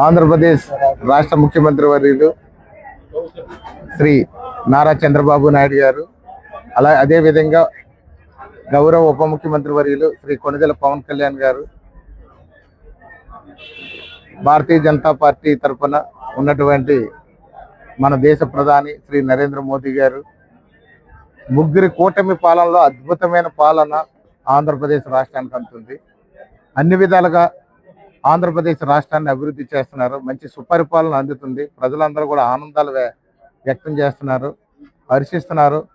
ఆంధ్రప్రదేశ్ రాష్ట్ర ముఖ్యమంత్రి వర్యులు శ్రీ నారా చంద్రబాబు నాయుడు గారు అలా అదేవిధంగా గౌరవ ఉప ముఖ్యమంత్రి వర్యులు శ్రీ కొణిదెల పవన్ కళ్యాణ్ గారు భారతీయ జనతా పార్టీ తరఫున ఉన్నటువంటి మన దేశ ప్రధాని శ్రీ నరేంద్ర మోదీ గారు ముగ్గురి కూటమి పాలనలో అద్భుతమైన పాలన ఆంధ్రప్రదేశ్ రాష్ట్రానికి అందుతుంది. అన్ని విధాలుగా ఆంధ్రప్రదేశ్ రాష్ట్రాన్ని అభివృద్ధి చేస్తున్నారు మంచి సుపరిపాలన అందుతుంది. ప్రజలందరూ కూడా ఆనందాలు వ్య- వ్యక్తం చేస్తున్నారు హర్షిస్తున్నారు.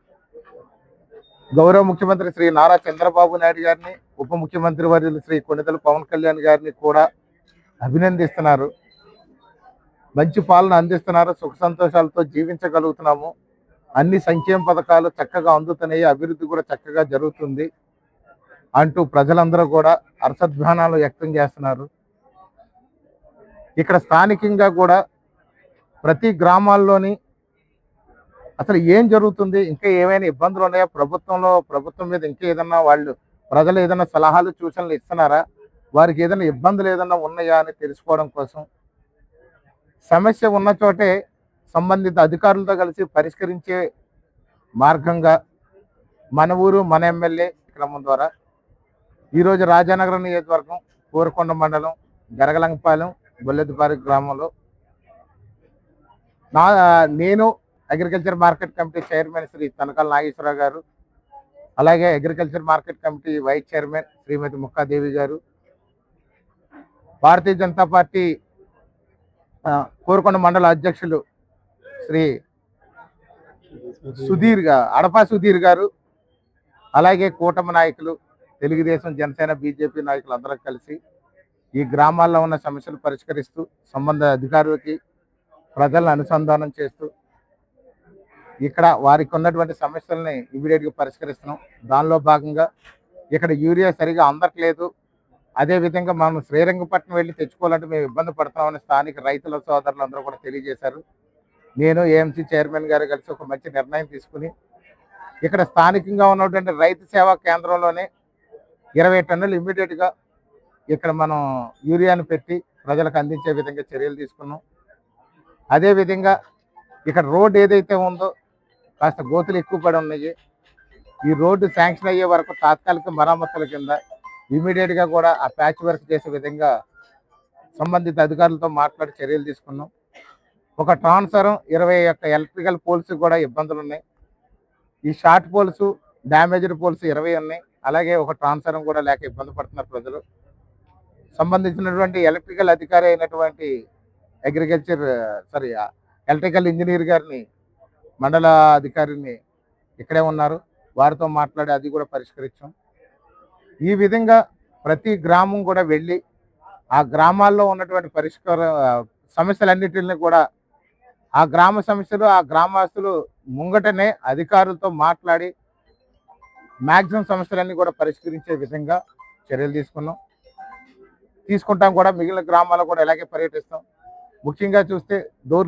గౌరవ ముఖ్యమంత్రి శ్రీ నారా చంద్రబాబు నాయుడు గారిని ఉప ముఖ్యమంత్రి వర్యులు శ్రీ కొణిదెల పవన్ కళ్యాణ్ గారిని కూడా అభినందిస్తున్నారు. మంచి పాలన అందిస్తున్నారు సుఖ సంతోషాలతో జీవించగలుగుతున్నాము. అన్ని సంక్షేమ పథకాలు చక్కగా అందుతున్నాయి అభివృద్ధి కూడా చక్కగా జరుగుతుంది అంటూ ప్రజలందరూ కూడా హర్షధ్వానాలు వ్యక్తం చేస్తున్నారు. ఇక్కడ స్థానికంగా కూడా ప్రతి గ్రామాల్లోని అసలు ఏం జరుగుతుంది? ఇంకా ఏమైనా ఇబ్బందులు ఉన్నాయా? ప్రభుత్వంలో ప్రభుత్వం మీద ఇంకా ఏదన్నా వాళ్ళు ప్రజలు ఏదైనా సలహాలు సూచనలు ఇస్తున్నారా? వారికి ఏదైనా ఇబ్బందులు ఏదైనా ఉన్నాయా అని తెలుసుకోవడం కోసం? సమస్య ఉన్న చోటే సంబంధిత అధికారులతో కలిసి పరిష్కరించే మార్గంగా మన ఊరు మన ఎమ్మెల్యే క్రమం ద్వారా ఈరోజు రాజానగరం నియోజకవర్గం కోరుకొండ మండలం గరగలంగపాలెం బొల్లెద్దుపారి గ్రామంలో. నా నేను agriculture market committee chairman Shri Tanakala Nageswararao గారు అలాగే agriculture market committee vice chairman Shrimati Mukkadevi గారు భారతీయ జనతా పార్టీ కోరుకొండ మండల అధ్యక్షులు శ్రీ సుధీర్ గారు అడపా సుధీర్ గారు అలాగే కూటమి నాయకులు తెలుగుదేశం జనసేన బీజేపీ నాయకులు అందరూ కలిసి ఈ గ్రామాల్లో ఉన్న సమస్యలు పరిష్కరిస్తూ సంబంధ అధికారులకి ప్రజలను అనుసంధానం చేస్తూ ఇక్కడ వారికి ఉన్నటువంటి సమస్యల్ని ఇమీడియట్గా పరిష్కరిస్తున్నాం. దానిలో భాగంగా ఇక్కడ యూరియా సరిగా అందట్లేదు. అదే విధంగా మనం శ్రీరంగపట్నం వెళ్ళి తెచ్చుకోవాలంటే మేము ఇబ్బంది పడుతున్నామని స్థానిక రైతుల సోదరులు అందరూ కూడా తెలియజేశారు. నేను ఏఎంసీ చైర్మన్ గారు కలిసి ఒక మంచి నిర్ణయం తీసుకుని ఇక్కడ స్థానికంగా ఉన్నటువంటి రైతు సేవా కేంద్రంలోనే ఇరవై టన్నులు ఇమీడియట్గా ఇక్కడ మనం యూరియాను పెట్టి ప్రజలకు అందించే విధంగా చర్యలు తీసుకున్నాం. అదే విధంగా ఇక్కడ రోడ్డు ఏదైతే ఉందో కాస్త గోతులు ఎక్కువ పడి ఉన్నాయి. ఈ రోడ్డు శాంక్షన్ అయ్యే వరకు తాత్కాలిక మరమ్మతుల కింద ఇమీడియట్గా కూడా ఆ ప్యాచ్ వర్క్ చేసే విధంగా సంబంధిత అధికారులతో మాట్లాడి చర్యలు తీసుకున్నాం. ఒక ట్రాన్స్ఫరం ఇరవై ఒక్క ఎలక్ట్రికల్ పోల్స్ కూడా ఇబ్బందులు ఉన్నాయి. ఈ షార్ట్ పోల్స్ డ్యామేజ్డ్ పోల్స్ ఇరవై ఉన్నాయి. అలాగే ఒక ట్రాన్స్ఫరం కూడా లేక ఇబ్బంది పడుతున్నారు ప్రజలు. సంబంధించినటువంటి ఎలక్ట్రికల్ అధికారి అయినటువంటి అగ్రికల్చర్ సారీ ఎలక్ట్రికల్ ఇంజనీర్ గారిని మండల అధికారిని ఇక్కడే ఉన్నారు. వారితో మాట్లాడి అది కూడా పరిష్కరించాం. ఈ విధంగా ప్రతి గ్రామం కూడా వెళ్ళి ఆ గ్రామాల్లో ఉన్నటువంటి పరిష్కార సమస్యలన్నిటిని కూడా ఆ గ్రామ సమస్యలు ఆ గ్రామస్తులు ముంగటనే అధికారులతో మాట్లాడి మ్యాక్సిమం సమస్యలన్నీ కూడా పరిష్కరించే విధంగా చర్యలు తీసుకున్నాం. తీసుకుంటాం కూడా మిగిలిన గ్రామాల్లో కూడా ఇలాగే పర్యటిస్తాం. ముఖ్యంగా చూస్తే దూర్